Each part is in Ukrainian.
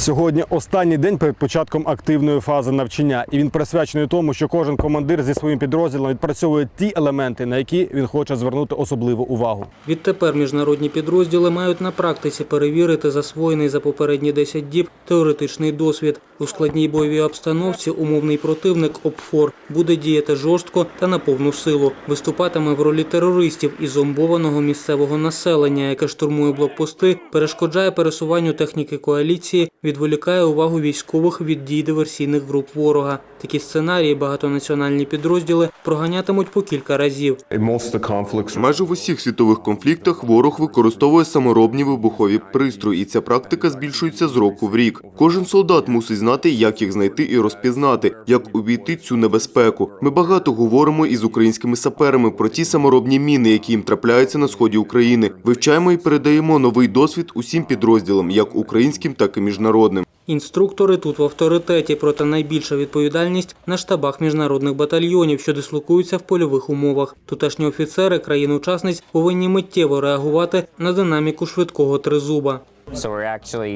Сьогодні останній день перед початком активної фази навчання, і він присвячений тому, що кожен командир зі своїм підрозділом відпрацьовує ті елементи, на які він хоче звернути особливу увагу. Відтепер міжнародні підрозділи мають на практиці перевірити засвоєний за попередні 10 діб теоретичний досвід. У складній бойовій обстановці умовний противник ОПФОР буде діяти жорстко та на повну силу. Виступатиме в ролі терористів і зомбованого місцевого населення, яке штурмує блокпости, перешкоджає пересуванню техніки коаліції, відволікає увагу військових від дій диверсійних груп ворога. Такі сценарії багатонаціональні підрозділи проганятимуть по кілька разів. Майже в усіх світових конфліктах ворог використовує саморобні вибухові пристрої, і ця практика збільшується з року в рік. Кожен солдат мусить знати, як їх знайти і розпізнати, як обійти цю небезпеку. Ми багато говоримо із українськими саперами про ті саморобні міни, які їм трапляються на сході України. Вивчаємо і передаємо новий досвід усім підрозділам, як українським, так і міжнародним. Інструктори тут в авторитеті, проте найбільша відповідальність на штабах міжнародних батальйонів, що дислокуються в польових умовах. Тутешні офіцери країн-учасниць повинні миттєво реагувати на динаміку швидкого тризуба.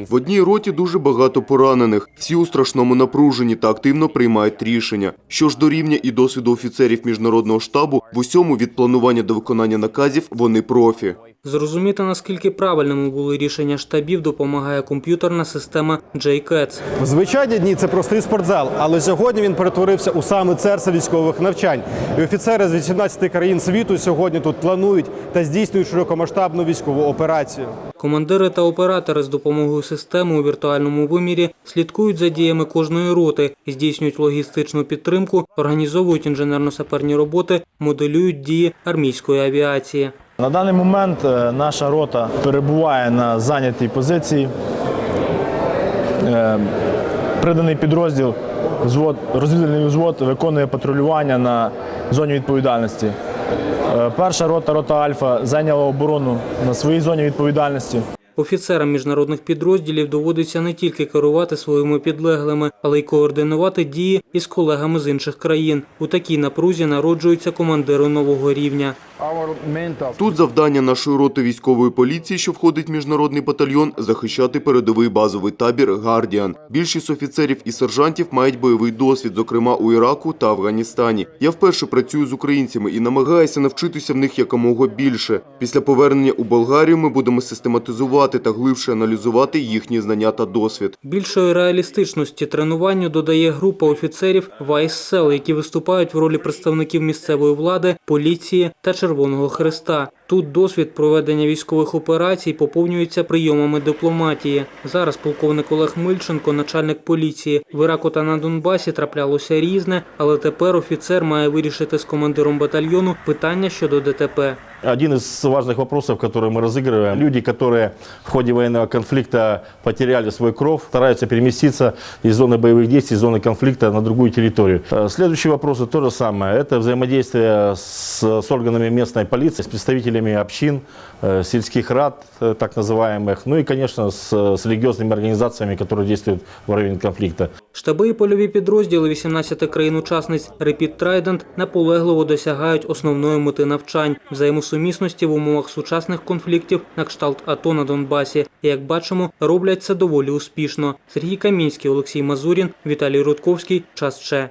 В одній роті дуже багато поранених. Всі у страшному напруженні та активно приймають рішення. Що ж до рівня і досвіду офіцерів міжнародного штабу, в усьому від планування до виконання наказів вони профі. Зрозуміти, наскільки правильними були рішення штабів, допомагає комп'ютерна система JCATS. В звичайні дні це простий спортзал, але сьогодні він перетворився у саме серце військових навчань. І офіцери з 18 країн світу сьогодні тут планують та здійснюють широкомасштабну військову операцію. Командири та оператори з допомогою системи у віртуальному вимірі слідкують за діями кожної роти, здійснюють логістичну підтримку, організовують інженерно-саперні роботи, моделюють дії армійської авіації. На даний момент е, наша рота перебуває на зайнятій позиції. Е, Приданий підрозділ, розвідувальний взвод виконує патрулювання на зоні відповідальності. Е, Перша рота, рота Альфа, зайняла оборону на своїй зоні відповідальності. Офіцерам міжнародних підрозділів доводиться не тільки керувати своїми підлеглими, але й координувати дії із колегами з інших країн. У такій напрузі народжуються командири нового рівня. Тут завдання нашої роти військової поліції, що входить в міжнародний батальйон, захищати передовий базовий табір Гардіан. Більшість офіцерів і сержантів мають бойовий досвід, зокрема у Іраку та Афганістані. Я вперше працюю з українцями і намагаюся навчитися в них якомога більше. Після повернення у Болгарію ми будемо систематизувати та глибше аналізувати їхні знання та досвід. Більшої реалістичності тренуванню додає група офіцерів Вайс-Сел, які виступають в ролі представників місцевої влади, поліції та Червоного Хреста. Тут досвід проведення військових операцій поповнюється прийомами дипломатії. Зараз полковник Олег Мильченко, начальник поліції. В Іраку та на Донбасі траплялося різне, але тепер офіцер має вирішити з командиром батальйону питання щодо ДТП. Один из важных вопросов, который мы разыгрываем, люди, которые в ходе военного конфликта потеряли свой кров, стараются переместиться из зоны боевых действий, из зоны конфликта на другую территорию. Э, Следующий вопрос то же самое. Это взаимодействие с, с органами местной полиции, с представителями общин, э, сельских рад, э, так называемых, ну и, конечно, с, с религиозными организациями, которые действуют в районе конфликта. Штаби і польові підрозділи 18 країн-учасниць Repeat Trident наполегливо досягають основної мети навчань взаємосумісності в умовах сучасних конфліктів на кшталт АТО на Донбасі. І, як бачимо, роблять це доволі успішно. Сергій Камінський, Олексій Мазурін, Віталій Рудковський. Час Че.